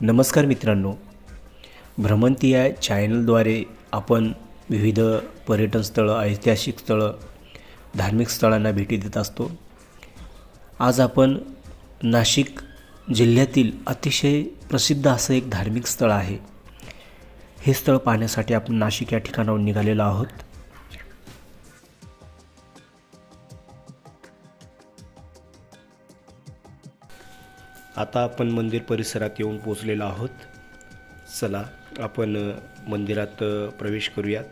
नमस्कार मित्रांनो. भ्रमंती या चॅनलद्वारे आपण विविध पर्यटन स्थळं ऐतिहासिक स्थळं धार्मिक स्थळांना भेटी देत असतो. आज आपण नाशिक जिल्ह्यातील अतिशय प्रसिद्ध असं एक धार्मिक स्थळ आहे. हे स्थळ पाहण्यासाठी आपण नाशिक या ठिकाणाहून निघालेलो आहोत. आता आपण मंदिर परिसरात येऊन पोचलेलो आहोत. चला आपण मंदिरात प्रवेश करूयात.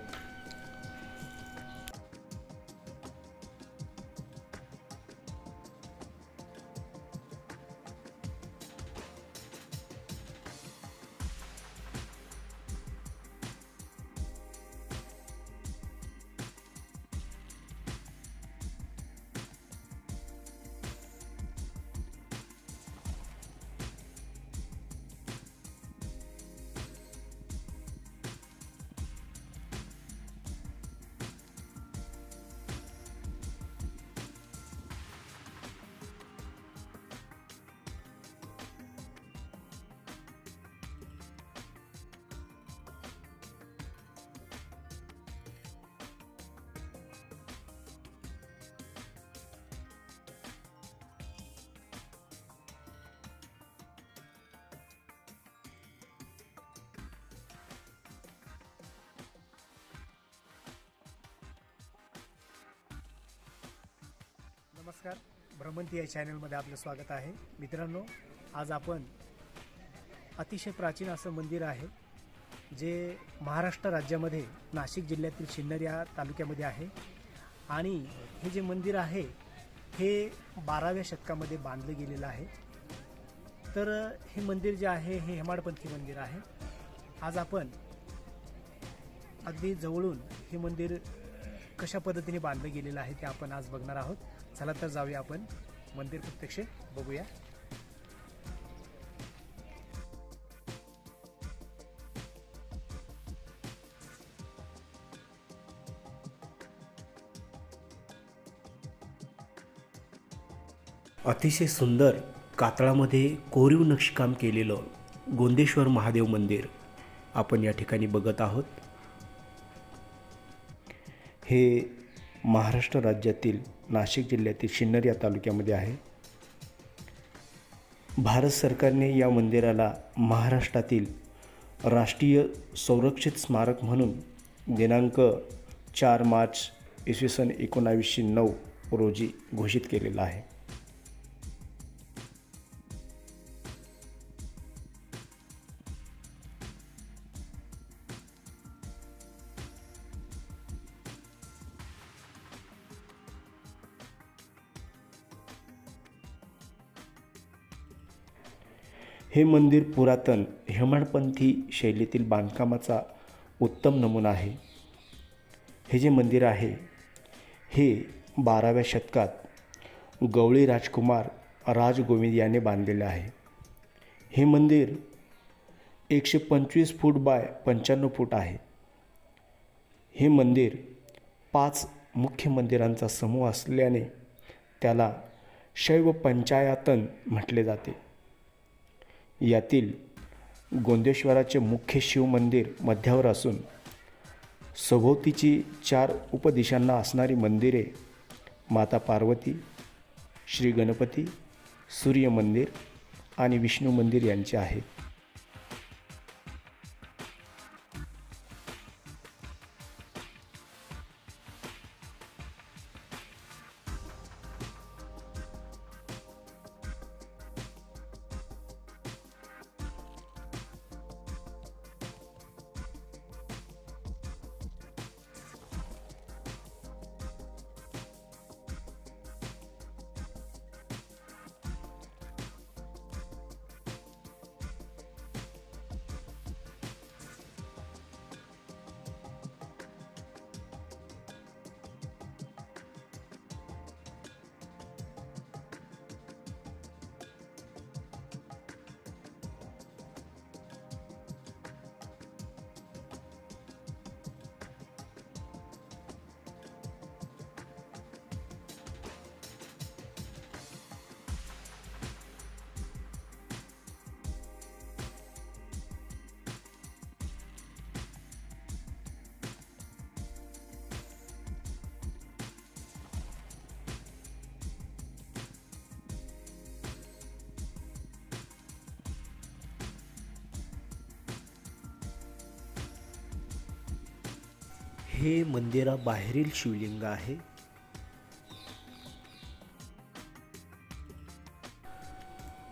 नमस्कार. भ्रमंती या चॅनलमध्ये आपलं स्वागत आहे. मित्रांनो आज आपण अतिशय प्राचीन असं मंदिर आहे जे महाराष्ट्र राज्यामध्ये नाशिक जिल्ह्यातील सिन्नर या तालुक्यामध्ये आहे. आणि हे जे मंदिर आहे हे बाराव्या शतकामध्ये बांधलं गेलेलं आहे. तर हे मंदिर जे आहे हे हेमाडपंथी मंदिर आहे. आज आपण अगदी जवळून हे मंदिर कशा पद्धतीने बांधलं गेलेलं आहे ते आपण आज बघणार आहोत. चला तर जाऊया आपण. मंदिर प्रत्यक्ष बघूया. अतिशय सुंदर कातळामध्ये कोरीव नक्षीकाम केलेलं गोंदेश्वर महादेव मंदिर आपण या ठिकाणी बघत आहोत. हे महाराष्ट्र राज्यातील नाशिक जिल्ह्यातील शिन्नर या तालुक्यामध्ये आहे. भारत सरकारने या मंदिराला महाराष्ट्रातील राष्ट्रीय संरक्षित स्मारक म्हणून दिनांक चार मार्च इसवी सन एकोणावीसशे नऊ रोजी घोषित केलेला आहे. हे मंदिर पुरातन हेमाडपंथी शैलीतील बांधकामाचा उत्तम नमुना आहे. हे जे मंदिर आहे हे बाराव्या शतकात गवळी राजकुमार राजगोविंद याने बांधलेले आहे. हे मंदिर एकशे पंचवीस फूट बाय पंच्याण्णव फूट आहे. हे मंदिर पाच मुख्य मंदिरांचा समूह असल्याने त्याला शैव पंचायतन म्हटले जाते. यातील गोंदेश्वराचे मुख्य शिवमंदिर मध्यावर असून सभोवतीची चार उपदिशांना असणारी मंदिरे माता पार्वती श्री गणपती सूर्य मंदिर आणि विष्णू मंदिर यांचे आहेत. हे मंदिराबाहेरील शिवलिंग आहे.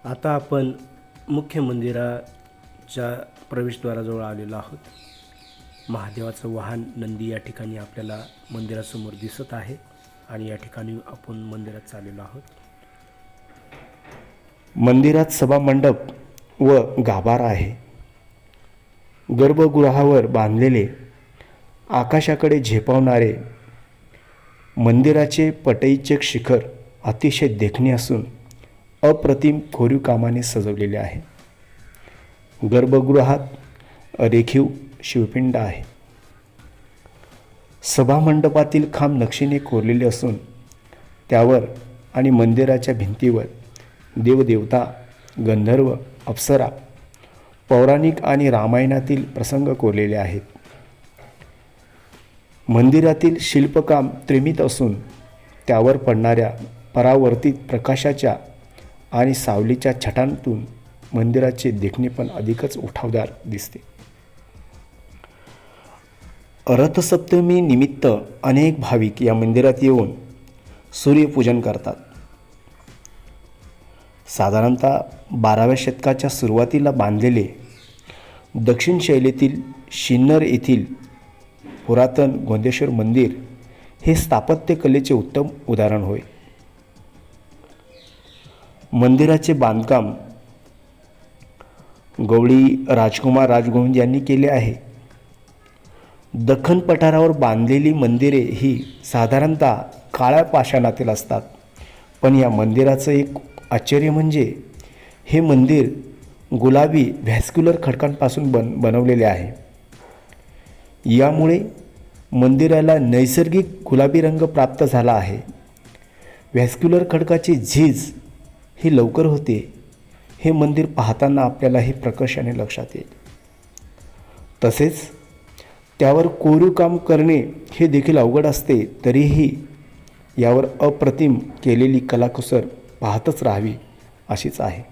आता आपण मुख्य मंदिराच्या प्रवेशद्वाराजवळ आलेलो आहोत. महादेवाचं वाहन नंदी या ठिकाणी आपल्याला मंदिरासमोर दिसत आहे आणि या ठिकाणी आपण मंदिरात चाललेलो आहोत. मंदिरात सभामंडप व गाभारा आहे. गर्भगृहावर बांधलेले आकाशाकडे झेपावणारे मंदिराचे पटईचे शिखर अतिशय देखणे असून अप्रतिम कोरीव कामाने सजवलेले आहे. गर्भगृहात रेखीव शिवपिंड आहे. सभामंडपातील खांब नक्षीने कोरलेले असून त्यावर आणि मंदिराच्या भिंतीवर देवदेवता गंधर्व अप्सरा पौराणिक आणि रामायणातील प्रसंग कोरलेले आहेत. मंदिरातील शिल्पकाम त्रिमित असून त्यावर पडणाऱ्या परावर्तित प्रकाशाच्या आणि सावलीच्या छटांतून मंदिराचे देखणेपण अधिकच उठावदार दिसते. रथसप्तमी निमित्त अनेक भाविक या मंदिरात येऊन सूर्यपूजन करतात. साधारणतः बाराव्या शतकाच्या सुरुवातीला बांधलेले दक्षिण शैलीतील शिन्नर येथील पुरातन गोंदेश्वर मंदिर हे स्थापत्यकलेचे उत्तम उदाहरण होय. मंदिराचे बांधकाम गवळी राजकुमार राजगोविंद यांनी केले आहे. दख्खन पठारावर बांधलेली मंदिरे ही साधारणतः काळ्या पाषाणातील असतात. पण या मंदिराचं एक आश्चर्य म्हणजे हे मंदिर गुलाबी व्हॅस्क्युलर खडकांपासून बन बनवलेले आहे. यामुळे मंदिराला नैसर्गिक गुलाबी रंग प्राप्त झाला आहे. व्हॅस्क्युलर खडकाची झीज ही लवकर होते हे मंदिर पाहताना आपल्याला हे प्रकर्षाने लक्षात येईल. तसेच त्यावर कोरीव काम करणे हे देखील अवघड असते तरीही यावर अप्रतिम केलेली कलाकुसर पाहतच राहावी अशीच आहे.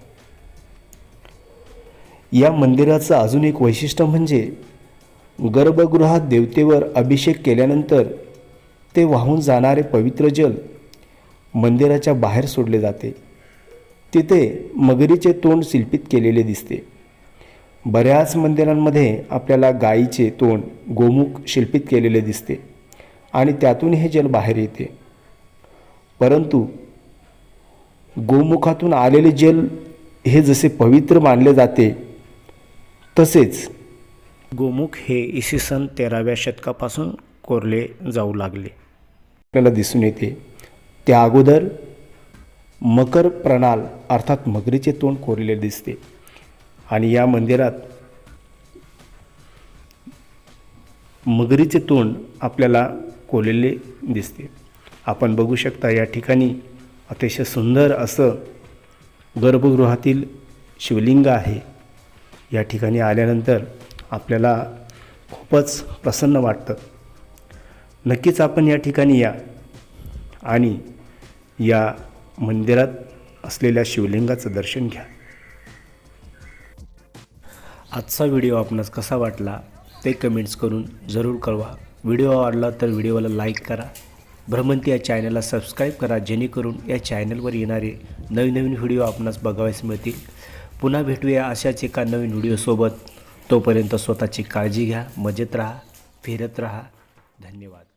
या मंदिराचं अजून एक वैशिष्ट्य म्हणजे गर्भगृहात देवतेवर अभिषेक केल्यानंतर ते वाहून जाणारे पवित्र जल मंदिराच्या बाहेर सोडले जाते. तिथे मगरीचे तोंड शिल्पित केलेले दिसते. बऱ्याच मंदिरांमध्ये आपल्याला गायीचे तोंड गोमुख शिल्पित केलेले दिसते आणि त्यातून हे जल बाहेर येते. परंतु गोमुखातून आलेले जल हे जसे पवित्र मानले जाते तसेच गोमुख हे इसवी सन तेराव्या शतकापासून कोरले जाऊ लागले. आपल्याला दिसून येते त्या अगोदर मकर प्रणाल अर्थात मगरीचे तोंड कोरलेले दिसते आणि या मंदिरात मगरीचे तोंड आपल्याला कोरलेले दिसते. आपण बघू शकता या ठिकाणी अतिशय सुंदर असं गर्भगृहातील शिवलिंग आहे. या ठिकाणी आल्यानंतर आपल्याला खूपच प्रसन्न वाटतं. नक्कीच आपण या ठिकाणी या आणि या मंदिरात असलेल्या शिवलिंगाचं दर्शन घ्या. आजचा व्हिडिओ आपणास कसा वाटला ते कमेंट्स करून जरूर कळवा. व्हिडिओ आवडला तर व्हिडिओला लाईक करा. भ्रमंती या चॅनलला सबस्क्राईब करा जेणेकरून या चॅनलवर येणारे नवीन नवीन व्हिडिओ आपणास बघावयास मिळतील. पुन्हा भेटूया अशाच एका नवीन व्हिडिओसोबत. तोपर्यंत स्वतःची काळजी घ्या मजेत राहा फिरत राहा. धन्यवाद.